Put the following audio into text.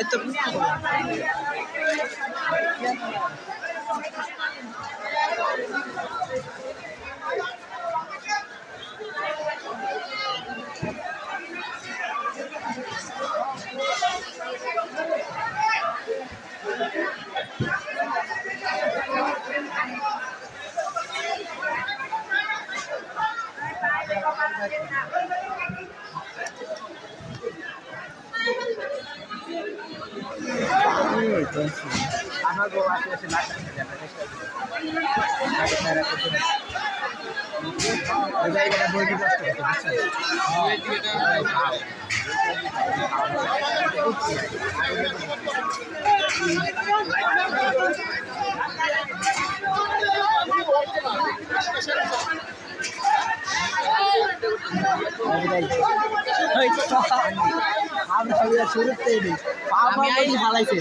Ito. জায়গাটা বই দিতে আসতে আমরা শুরুতেই দিই। আমি আই- হালাইছে